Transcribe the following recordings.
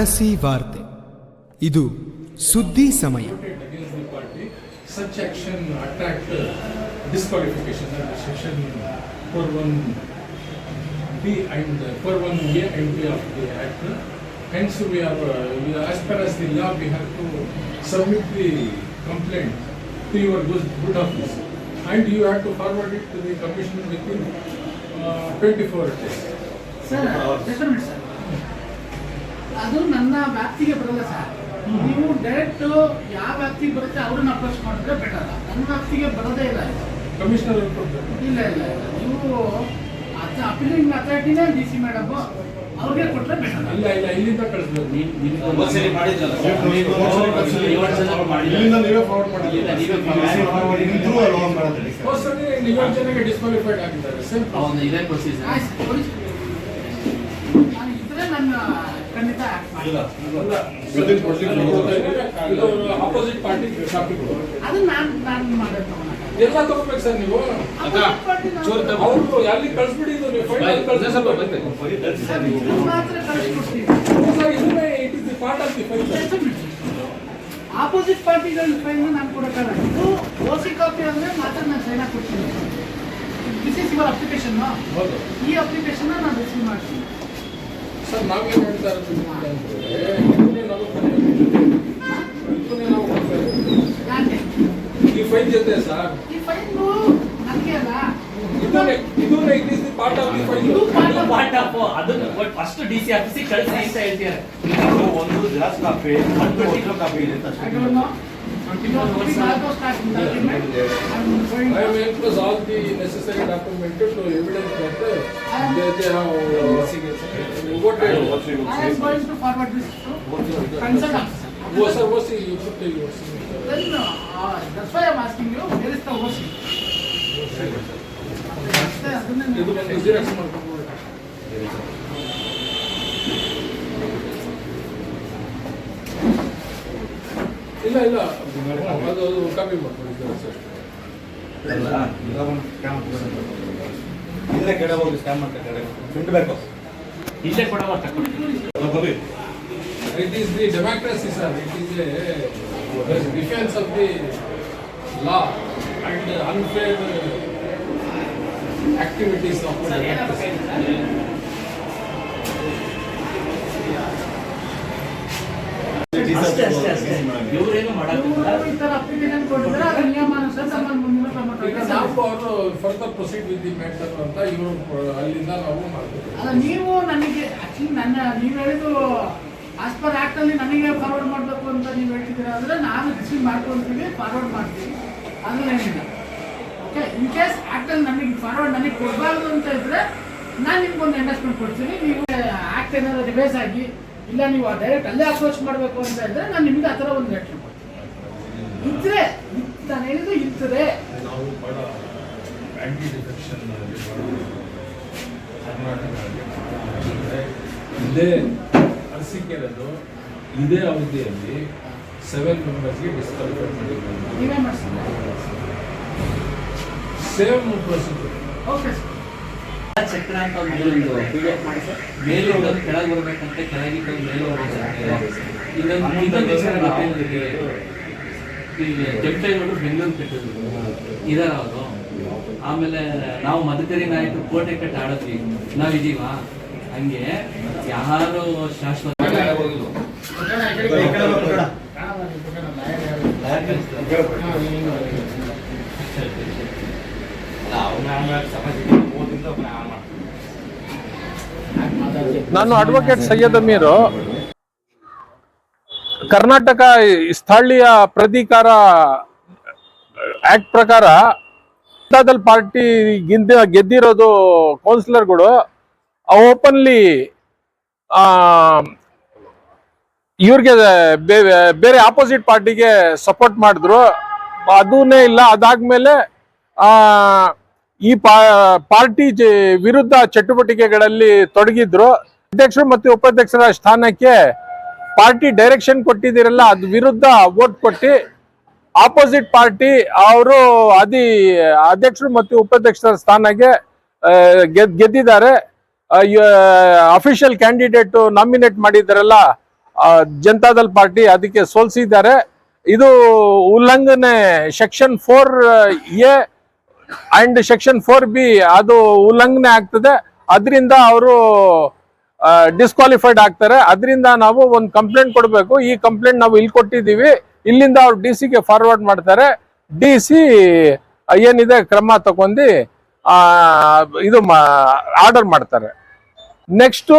ಅರಸಿ ವಾರ್ತೆ ಇದು ಸುದ್ದಿ ಸಮಯ against the party, such action attract uh, disqualification under section 41B and uh, 41A and B of the Act. Hence, we are, uh, we are, as per as the law, we have to submit the complaint to your good good office. And you have to forward it to the commissioner within uh, 24 days. Sir just a minute, sir. ಅದು ನನ್ನ ವ್ಯಾಪ್ತಿಗೆ ಬರಲ್ಲ sir. ನೀವು direct ಯಾವ ವ್ಯಾಪ್ತಿಗೆ ಬರುತ್ತೆ ಅವ್ರನ್ನ approach ಮಾಡಿದ್ರೆ ಬೆಟರ್ ನನ್ನ ವ್ಯಾಪ್ತಿಗೆ ಬರೋದೇ ಇಲ್ಲ ಕಮಿಷನರ್ ಇಲ್ಲ ಇಲ್ಲ ಇಲ್ಲ. ನೀವು ಅಪೀಲಿಂಗ್ ಅಥಾರಿಟಿನೇ ಡಿ ಸಿ ಮೇಡಮ್ ಅವ್ರಿಗೆ ಕೊಟ್ಟರೆ ಬೆಟರ್ ಇಲ್ಲ ಇಲ್ಲ ಇಲ್ಲಿಂದ ಕಳಿಸ್ಬೇಕು ಸರ್? ಇಲ್ಲಿಂದ ನೀವೇ ಫಾರ್ವರ್ಡ್ ಡಿಸ್ಕ್ವಾಲಿಫೈಡ್ ಆಗಿದ್ದಾರೆ. ಇದೇ ಪ್ರೊಸೀಜರ್ ಇದ್ರೆ ನನ್ನ ಖಂಡಿತ ಆಕ್ಟ್ ಮಾಡಿ ಇಲ್ಲ. ಅಲ್ಲ Within 24 ಇದು ಆಪೋಸಿಟ್ ಪಾರ್ಟಿ ಕಾಪಿ ಕೊಡು ಅದು ನಾನು ನಾನು ಮಾಡೋದು ಎಲ್ಲ ತಗೋಬೇಕು ಸರ್ ನೀವು. ಅವ್ರು ಅಲ್ಲಿ ನೀವು ಫೈಲ್ ಇದು ಮಾತ್ರ ಕಳಿಸ್ಕೊಡ್ತೀನಿ ಇದನ್ನೇ it is the part of the file opposite ಪಾರ್ಟಿಗಳ ಫೈಲ್ನ ನಾನು ಕೊಡೋಕ್ಕಲ್ಲ ಇದು ಓ ಸಿ ಕಾಪಿ ಅಂದರೆ ಮಾತ್ರ ನಾನು ಸೈನ್ ಕೊಡ್ತೀನಿ. ದಿಸ್ ಇಸ್ ಯುವರ್ ಅಪ್ಲಿಕೇಶನ್ ಈ ಅಪ್ಲಿಕೇಶನ್ ನಾನು ರಿಸೀವ್ ಮಾಡ್ತೀನಿ. ಸರ್ ನಾವೇನ್ ಹೇಳ್ತಾ ಇರೋದು ಇದನ್ನೇ ನಾವು. ಈ ಫೈಲ್ ಜೊತೆ ಸರ್? ಈ ಫೈಲು ನನಗೆ ಅಲ್ಲ. ಇದನ್ನೇ ಇದನ್ನೇ is the part of the file. ಇದು ಪಾರ್ಟ್ ಆಫ್ ಅದನ್ನ ಫಸ್ಟ್ ಡಿ ಸಿ ಆಫೀಸಿಗೆ ಕಳಿಸಿ ಅಂತ ಹೇಳ್ತಾರೆ. ಒಂದು ಜೆರಾಕ್ಸ್ ಕಾಫಿ ಒಂದು ಒರಿಜಿನಲ್ ಕಾಪಿ ಇದೆ ಅಂತ ಅಷ್ಟೇ. I mean, it was all the necessary documented, so evidence that uh, they, they have uh, overtaken. I am going to forward this to concerned officer. Yes, sir, OC, you should tell your signature. Then, uh, that's why I'm asking you, where is the OC? Yes, sir. ಇಲ್ಲ ಇಲ್ಲ. ಅದು scan ಮಾಡ್ಕೊಂಡು ಇಲ್ಲೇ ಕಡೆ ಹೋಗಿ scan ಮಾಡ್ತಾರೆ ಕಡೆ print ಬೇಕು ಇಲ್ಲೇ ಕೂಡ ತಕೊಂಡು it is the democracy sir it is a defence of the law and unfair activities of ನಾವು ಅವರು further proceed with the matter ಅಂತ ಇವರು ಅಲ್ಲಿಂದ ನಾವು ಮಾಡ್ತೀವಿ. ನೀವು ನನಗೆ ಆಕ್ಚುಲಿ ನನ್ನ ನೀವು ಹೇಳಿದ್ದು ಆಸ್ ಪರ್ ಆಕ್ಟ್ ಅಲ್ಲಿ ನನಗೆ ಫಾರ್ವರ್ಡ್ ಮಾಡಬೇಕು ಅಂತ ನೀವು ಹೇಳ್ತಿದ್ದೀರಾ ಅಂದ್ರೆ ನಾನು ರಿಸೀವ್ ಮಾಡ್ಕೊಂತೀವಿ ಫಾರ್ವರ್ಡ್ ಮಾಡ್ತೀವಿ. ಏನಿಲ್ಲ. ಓಕೆ ಇನ್ ಕೇಸ್ ಆಕ್ಟ್ ಅಲ್ಲಿ ನನಗೆ ಫಾರ್ವರ್ಡ್ ನನಗೆ ಕೊಡಬಾರ್ದು ಅಂತ ಇದ್ರೆ ನಾನು ನಿಮ್ಗೊಂದು ಅಂಡರ್ಸ್ಟ್ಯಾಂಡ್ ಕೊಡ್ತೀನಿ. ನೀವು ಆಕ್ಟ್ ಏನಾದ್ರು ರಿವೈಸ್ ಆಗಿ ಇಲ್ಲ ನೀವು ಡೈರೆಕ್ಟ್ ಅಲ್ಲೇ ಅಪ್ರೋಚ್ ಮಾಡಬೇಕು ಅಂತ ಹೇಳಿದ್ರೆ ನಾನು ನಿಮ್ಗೆ ಆ ಥರ ಒಂದು ಲೆಟ್ರ್ ಕೊಡ್ತೀನಿ. ಇದ್ರೆ ಇದ್- ನಾನು ಹೇಳಿದ್ದು ಇರ್ತದೆ. ನಾವು ಬಹಳ ಆ್ಯಂಟಿ ಡಿಫೆಕ್ಷನ್ ಇದೇ ಅರಸಿಕೆರದು ಇದೇ ಅವಧಿಯಲ್ಲಿ ಸೆವೆನ್ ಮೆಂಬರ್ಸ್ಗೆ ಡಿಸ್ಕ್ವಾಲಿಫೈ ಮಾಡಿದ್ದೀವಿ ನೀವೇ ಮಾಡಿಸ್ತೀನಿ ಸೇಮ್ ಪ್ರೊಸೀಜರ್ ಓಕೆ ಸರ್ ಚಕ್ರ ಅಂತ ಒಂದು ಎಫ್ ಮಾಡಿ ಸರ್ ಮೇಲೊಂದು ಕೆಳಗೆ ಬರ್ಬೇಕಂತ ಕೆಳಗಿಂದ ಮೇಲೆ ಹೋಗೋದು ಇನ್ನೊಂದು ಇನ್ನೊಂದು ವಿಚಾರ ಗೊತ್ತೇನಿದೆ ಇಲ್ಲಿ ಕೆಂಪೇಗೌಡರು ಬೆಂಗಳೂರು ಕಟ್ಟಿದ್ರು ಇದಾರ ಅವರು ಆಮೇಲೆ ನಾವು ಮದಕರಿ ನಾಯಕರು ಕೋಟೆ ಕಟ್ಟಿ ಆಡದ್ವಿ ನಾವಿದೀವ ಹಂಗೆ ಯಾರು ಶಾಶ್ವತ ನಾನು ಅಡ್ವೊಕೇಟ್ ಸೈಯದ್ ಅಮೀರು. ಕರ್ನಾಟಕ ಸ್ಥಳೀಯ ಪ್ರಾಧಿಕಾರ ಆಕ್ಟ್ ಪ್ರಕಾರ ಪಾರ್ಟಿ ಗಿಂದ ಗೆದ್ದಿರೋದು ಕೌನ್ಸಿಲರ್ಗಳು ಓಪನ್ಲಿ ಇವ್ರಿಗೆ ಬೇರೆ ಆಪೋಸಿಟ್ ಪಾರ್ಟಿಗೆ ಸಪೋರ್ಟ್ ಮಾಡಿದ್ರು. ಅದೂನೇ ಇಲ್ಲ, ಅದಾದ್ಮೇಲೆ ಈ ಪಾರ್ಟಿ ವಿರುದ್ಧ ಚಟುವಟಿಕೆಗಳಲ್ಲಿ ತೊಡಗಿದ್ರು. ಅಧ್ಯಕ್ಷರು ಮತ್ತು ಉಪಾಧ್ಯಕ್ಷರ ಸ್ಥಾನಕ್ಕೆ ಪಾರ್ಟಿ ಡೈರೆಕ್ಷನ್ ಕೊಟ್ಟಿದ್ದೀರಲ್ಲ, ಅದ್ ವಿರುದ್ಧ ವೋಟ್ ಕೊಟ್ಟು ಆಪೋಸಿಟ್ ಪಾರ್ಟಿ ಅವರು ಅದಿ, ಅಧ್ಯಕ್ಷರು ಮತ್ತು ಉಪಾಧ್ಯಕ್ಷರ ಸ್ಥಾನಕ್ಕೆ ಗೆದ್, ಗೆದ್ದಿದ್ದಾರೆ. ಅಫಿಷಿಯಲ್ ಕ್ಯಾಂಡಿಡೇಟ್ ನಾಮಿನೇಟ್ ಮಾಡಿದ್ದಾರಲ್ಲ ಜನತಾದಲ್ ಪಾರ್ಟಿ ಅದಕ್ಕೆ ಸೋಲ್ಸಿದ್ದಾರೆ. ಇದು ಉಲ್ಲಂಘನೆ section four A and section four B ಅದು ಉಲ್ಲಂಘನೆ ಆಗ್ತದೆ. ಅದರಿಂದ ಅವರು ಡಿಸ್ಕ್ವಾಲಿಫೈಡ್ ಆಗ್ತಾರೆ. ಅದರಿಂದ ನಾವು ಒಂದು ಕಂಪ್ಲೇಂಟ್ ಕೊಡಬೇಕು. ಈ ಕಂಪ್ಲೇಂಟ್ ನಾವು ಇಲ್ಲಿ ಕೊಟ್ಟಿದ್ದೀವಿ. ಇಲ್ಲಿಂದ ಅವ್ರು ಡಿ ಸಿಗೆ ಫಾರ್ವರ್ಡ್ ಮಾಡ್ತಾರೆ. ಡಿ ಸಿ ಏನಿದೆ ಕ್ರಮ ತಗೊಂಡು ಇದು ಆರ್ಡರ್ ಮಾಡ್ತಾರೆ. ನೆಕ್ಸ್ಟು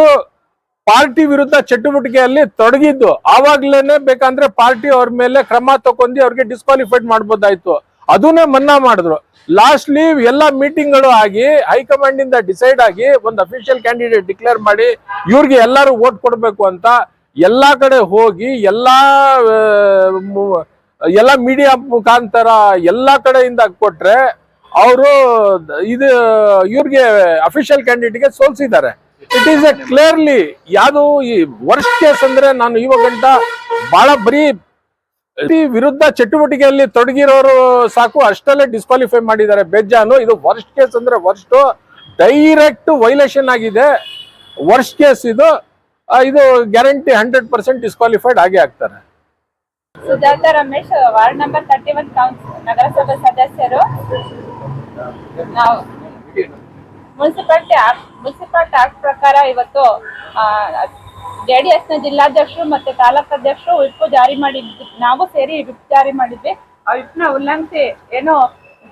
ಪಾರ್ಟಿ ವಿರುದ್ಧ ಚಟುವಟಿಕೆಯಲ್ಲಿ ತೊಡಗಿದ್ದು. ಆವಾಗ್ಲೇನೆ ಬೇಕಂದ್ರೆ ಪಾರ್ಟಿ ಅವ್ರ ಮೇಲೆ ಕ್ರಮ ತಗೊಂಡು ಅವ್ರಿಗೆ ಡಿಸ್ಕ್ವಾಲಿಫೈಡ್ ಮಾಡ್ಬೋದಾಯ್ತು. ಅದನ್ನೇ ಮನ್ನಾ ಮಾಡಿದ್ರು. ಲಾಸ್ಟ್ಲಿ ಎಲ್ಲಾ ಮೀಟಿಂಗ್ಗಳು ಆಗಿ ಹೈಕಮಾಂಡ್ ಇಂದ ಡಿಸೈಡ್ ಆಗಿ ಒಂದು ಅಫಿಷಿಯಲ್ ಕ್ಯಾಂಡಿಡೇಟ್ ಡಿಕ್ಲೇರ್ ಮಾಡಿ ಇವ್ರಿಗೆ ಎಲ್ಲರೂ ವೋಟ್ ಕೊಡಬೇಕು ಅಂತ ಎಲ್ಲಾ ಕಡೆ ಹೋಗಿ ಎಲ್ಲಾ ಎಲ್ಲ ಮೀಡಿಯಾ ಮುಖಾಂತರ ಎಲ್ಲಾ ಕಡೆಯಿಂದ ಕೊಟ್ರೆ ಅವರು ಇದು, ಇವ್ರಿಗೆ ಅಫಿಷಿಯಲ್ ಕ್ಯಾಂಡಿಡೇಟ್ಗೆ ಸೋಲ್ಸಿದ್ದಾರೆ. ಇಟ್ ಈಸ್ ಎ ಕ್ಲಿಯರ್ಲಿ ಯಾವುದು ಈ ವರ್ಷ ಕೇಸ್ ಅಂದ್ರೆ ನಾನು ಇವಾಗ ಗಂಟ ಬಹಳ ಬರೀ ವಿರುದ್ಧ ಚಟುವಟಿಕೆಯಲ್ಲಿ ತೊಡಗಿರೋರು ಸಾಕು. ಅಷ್ಟಲ್ಲೇ ಡಿಸ್ಕ್ವಾಲಿಫೈ ಮಾಡಿದ್ದಾರೆ. ಬೆಜ್ಜಾನು ಇದು ವರ್ಸ್ಟ್ ಕೇಸ್ ಅಂದ್ರೆ ವರ್ಸ್ಟ್ ಡೈರೆಕ್ಟ್ ವೈಲೇಷನ್ ಆಗಿದೆ. ವರ್ಸ್ಟ್ ಕೇಸ್ ಇದು. ಇದು ಗ್ಯಾರಂಟಿ ಹಂಡ್ರೆಡ್ ಪರ್ಸೆಂಟ್ ಡಿಸ್ಕ್ವಾಲಿಫೈಡ್ ಆಗೇ ಆಗ್ತಾರೆ. Sujatha Ramesh, ward number thirty one ನಗರಸಭೆ ಸದಸ್ಯರು. ಮುನ್ಸಿಪಾಲಿಟಿ ಆಕ್ಟ್ ಮುನ್ಸಿಪಾಲಿಟಿ ಆಕ್ಟ್ ಪ್ರಕಾರ ಇವತ್ತು ಜೆಡಿಎಸ್ನ ಜಿಲ್ಲಾಧ್ಯಕ್ಷರು ಮತ್ತೆ ತಾಲೂಕು ಅಧ್ಯಕ್ಷರು ವಿಪ್ ಜಾರಿ ಮಾಡಿದ್ವಿ. ನಾವು ಸೇರಿ ವಿಪ್ ಜಾರಿ ಮಾಡಿದ್ವಿ. ಆ ವಿಪ್ನ ಉಲ್ಲಂಘಿಸಿ ಏನು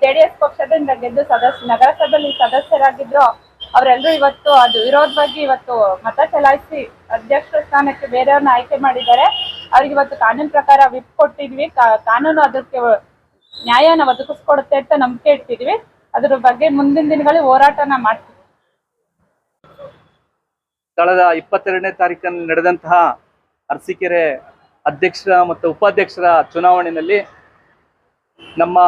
ಜೆಡಿಎಸ್ ಪಕ್ಷದಿಂದ ಗೆದ್ದು ಸದಸ್ಯ, ನಗರಸಭೆಯಲ್ಲಿ ಸದಸ್ಯರಾಗಿದ್ರು ಅವರೆಲ್ಲರೂ ಇವತ್ತು ಅದು ವಿರೋಧವಾಗಿ ಇವತ್ತು ಮತ ಚಲಾಯಿಸಿ ಅಧ್ಯಕ್ಷ ಸ್ಥಾನಕ್ಕೆ ಬೇರೆಯವ್ರನ್ನ ಆಯ್ಕೆ ಮಾಡಿದ್ದಾರೆ. ಅವ್ರಿಗೆ ಇವತ್ತು ಕಾನೂನು ಪ್ರಕಾರ ವಿಪ್ ಕೊಟ್ಟಿದ್ವಿ. ಕಾನೂನು ಅದಕ್ಕೆ ನ್ಯಾಯನ ಒದಗಿಸ್ಕೊಡುತ್ತೆ ಅಂತ ನಂಬಿಕೆ ಇಟ್ಟಿದ್ವಿ ಅದ್ರ ಬಗ್ಗೆ ಮುಂದಿನ ದಿನಗಳಲ್ಲಿ ಹೋರಾಟನ ಮಾಡ್ತೀವಿ. ಕಳೆದ ಇಪ್ಪತ್ತೆರಡನೇ ತಾರೀಕನ್ನು ನಡೆದಂತಹ ಅರಸೀಕೆರೆ ಅಧ್ಯಕ್ಷರ ಮತ್ತು ಉಪಾಧ್ಯಕ್ಷರ ಚುನಾವಣೆಯಲ್ಲಿ ನಮ್ಮ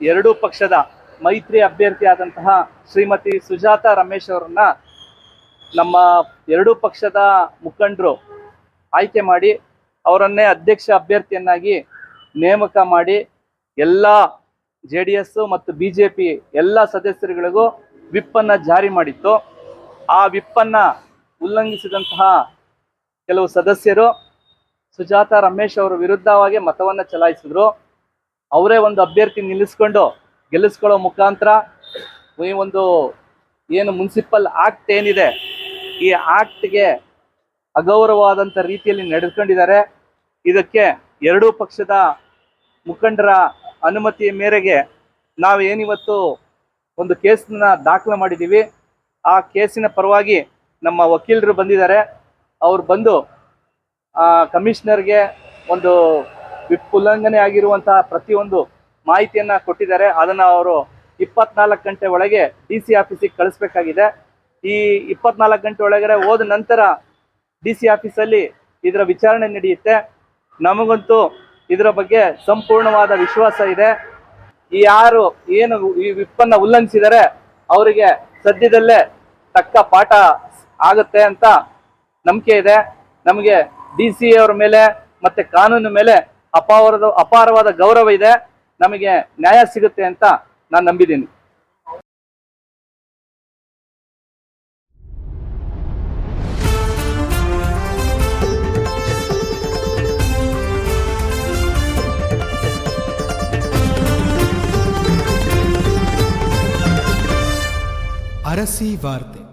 ಎರಡೂ ಪಕ್ಷದ ಮೈತ್ರಿ ಅಭ್ಯರ್ಥಿಯಾದಂತಹ ಶ್ರೀಮತಿ ಸುಜಾತ ರಮೇಶ್ ಅವರನ್ನ ನಮ್ಮ ಎರಡೂ ಪಕ್ಷದ ಮುಖಂಡರು ಆಯ್ಕೆ ಮಾಡಿ ಅವರನ್ನೇ ಅಧ್ಯಕ್ಷ ಅಭ್ಯರ್ಥಿಯನ್ನಾಗಿ ನೇಮಕ ಮಾಡಿ ಎಲ್ಲ ಜೆ ಡಿ ಎಸ್ ಮತ್ತು ಬಿ ಜೆ ಪಿ ಎಲ್ಲ ಸದಸ್ಯರುಗಳಿಗೂ ವಿಪ್ಪನ್ನು ಜಾರಿ ಮಾಡಿತ್ತು. ಆ ವಿಪ್ಪನ್ನ ಉಲ್ಲಂಘಿಸಿದಂತಹ ಕೆಲವು ಸದಸ್ಯರು ಸುಜಾತ ರಮೇಶ್ ಅವರ ವಿರುದ್ಧವಾಗಿ ಮತವನ್ನ ಚಲಾಯಿಸಿದ್ರು. ಅವರೇ ಒಂದು ಅಭ್ಯರ್ಥಿ ನಿಲ್ಲಿಸ್ಕೊಂಡು ಗೆಲ್ಲಿಸ್ಕೊಳ್ಳೋ ಮುಖಾಂತರ ಈ ಒಂದು ಏನು ಮುನ್ಸಿಪಲ್ ಆಕ್ಟ್ ಏನಿದೆ, ಈ ಆಕ್ಟ್ಗೆ ಅಗೌರವವಾದಂಥ ರೀತಿಯಲ್ಲಿ ನಡೆದುಕೊಂಡಿದ್ದಾರೆ. ಇದಕ್ಕೆ ಎರಡೂ ಪಕ್ಷದ ಮುಖಂಡರ ಅನುಮತಿಯ ಮೇರೆಗೆ ನಾವು ಏನಿವತ್ತು ಒಂದು ಕೇಸನ್ನ ದಾಖಲು ಮಾಡಿದ್ದೀವಿ. ಆ ಕೇಸಿನ ಪರವಾಗಿ ನಮ್ಮ ವಕೀಲರು ಬಂದಿದ್ದಾರೆ. ಅವ್ರು ಬಂದು ಕಮಿಷನರ್ಗೆ ಒಂದು ವಿಪ್ ಉಲ್ಲಂಘನೆ ಆಗಿರುವಂತಹ ಪ್ರತಿಯೊಂದು ಮಾಹಿತಿಯನ್ನ ಕೊಟ್ಟಿದ್ದಾರೆ. ಅದನ್ನ ಅವರು ಇಪ್ಪತ್ನಾಲ್ಕು ಗಂಟೆ ಒಳಗೆ ಡಿ ಸಿ ಆಫೀಸಿಗೆ ಕಳಿಸ್ಬೇಕಾಗಿದೆ. ಈ ಇಪ್ಪತ್ನಾಲ್ಕು ಗಂಟೆ ಒಳಗಡೆ ಹೋದ ನಂತರ ಡಿ ಸಿ ಆಫೀಸಲ್ಲಿ ಇದರ ವಿಚಾರಣೆ ನಡೆಯುತ್ತೆ. ನಮಗಂತೂ ಇದರ ಬಗ್ಗೆ ಸಂಪೂರ್ಣವಾದ ವಿಶ್ವಾಸ ಇದೆ. ಈ ಯಾರು ಏನು ಈ ವಿಪ್ಪನ್ನ ಉಲ್ಲಂಘಿಸಿದರೆ, ಅವರಿಗೆ ಸದ್ಯದಲ್ಲೇ ತಕ್ಕ ಪಾಠ ಆಗುತ್ತೆ ಅಂತ ನಂಬಿಕೆ ಇದೆ. ನಮಗೆ ಡಿ ಸಿ ಅವರ ಮೇಲೆ ಮತ್ತೆ ಕಾನೂನು ಮೇಲೆ ಅಪಾರದ ಅಪಾರವಾದ ಗೌರವ ಇದೆ. ನಮಗೆ ನ್ಯಾಯ ಸಿಗುತ್ತೆ ಅಂತ ನಾನು ನಂಬಿದ್ದೀನಿ. ಅರಸಿ ವಾರ್ತೆ.